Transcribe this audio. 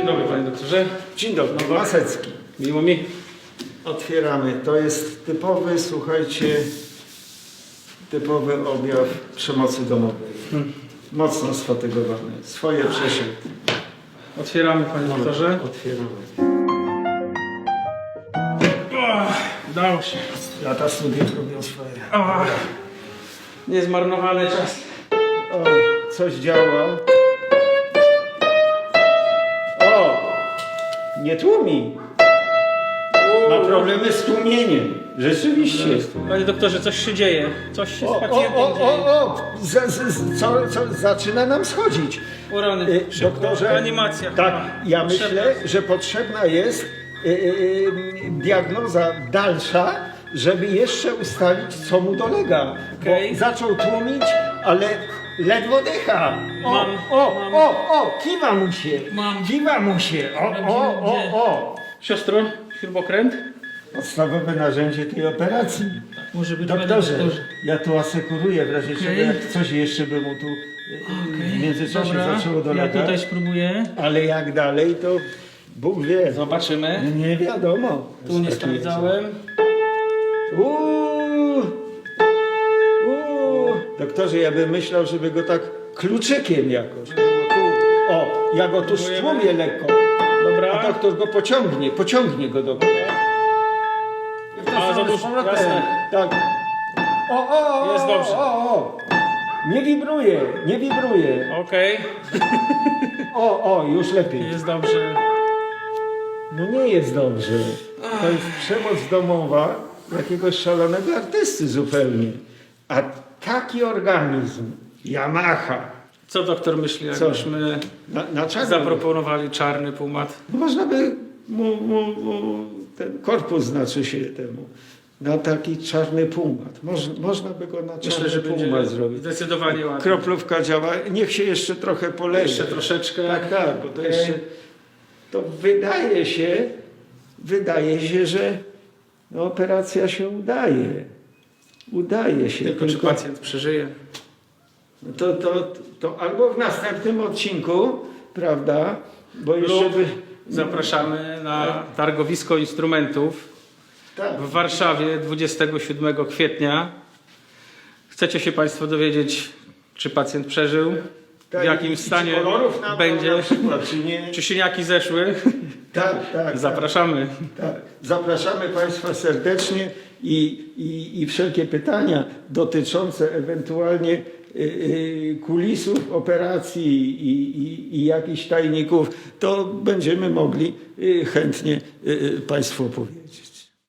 panie doktorze. Dzień dobry, Masecki. Miło mi. Otwieramy. To jest typowy, słuchajcie, typowy objaw przemocy domowej. Mocno sfatygowany. Swoje przeszedł. Otwieramy, panie doktorze. Otwieramy. Udało się. Lata studiów robią swoje. O, niezmarnowany czas. O, coś działa. Nie tłumi. Ma problemy z tłumieniem. Rzeczywiście. Panie doktorze, coś się dzieje. Coś się O, z o, pacjentem o, dzieje. o, o. Z, z, z, co, co, zaczyna nam schodzić. O rany, Y, szybko. Doktorze, Animacja. Tak, chyba. ja Potrzebna. myślę, że potrzebna jest y, y, y, diagnoza dalsza, żeby jeszcze ustalić, co mu dolega. Okej. Bo zaczął tłumić, ale ledwo dycha. O, Mam, o, mam. o, o, kiwa mu się. Mam. Kiwa mu się. O, o, o, o. Siostro, śrubokręt? Podstawowe narzędzie tej operacji. Może być, Doktorze, doktorze. ja tu asekuruję w razie czego, Okej. jak coś jeszcze by mu tu y, w międzyczasie dobra. zaczęło Ja dolegać. tutaj spróbuję. Ale jak dalej, to Bóg wie. Zobaczymy. Nie wiadomo. Tu nie sprawdzałem. Uuu, uuu. Doktorze, ja bym myślał, żeby go tak kluczykiem jakoś. O, ja go tu stłumię lekko. A Dobra. doktor go pociągnie, pociągnie go do góry. A, za dużo, jasne. Tak. O, o, o, Jest dobrze. O, o. Nie wibruje, nie wibruje. Okej, O, o, już lepiej. jest dobrze. No nie jest dobrze. To jest przemoc domowa jakiegoś szalonego artysty zupełnie. A taki organizm, Yamaha, Co doktor myśli, jakbyśmy na, na czarno, zaproponowali czarny półmat? można by mu, mu, mu, ten korpus znaczy się temu, na taki czarny półmat. Moż, można by go na czarny Myślę, że półmat zrobić. zdecydowanie łatwiej. Kroplówka działa, niech się jeszcze trochę poleje. Jeszcze troszeczkę. Tak, tak, bo to Okej. jeszcze, to wydaje się, wydaje się, że no, operacja się udaje. Udaje się. Tylko czy pacjent przeżyje? No to, to, to albo w następnym odcinku, prawda, bo jeszcze by... Zapraszamy na targowisko instrumentów Tak, w Warszawie 27 kwietnia. Chcecie się Państwo dowiedzieć, czy pacjent przeżył, w jakim stanie na, będzie, Na przykład, czy nie, czy siniaki zeszły. tak, tak, Zapraszamy. Tak. Zapraszamy Państwa serdecznie i, i, i wszelkie pytania dotyczące ewentualnie y, y, kulisów operacji i, i, i jakichś tajników, to będziemy mogli y, chętnie Państwu opowiedzieć.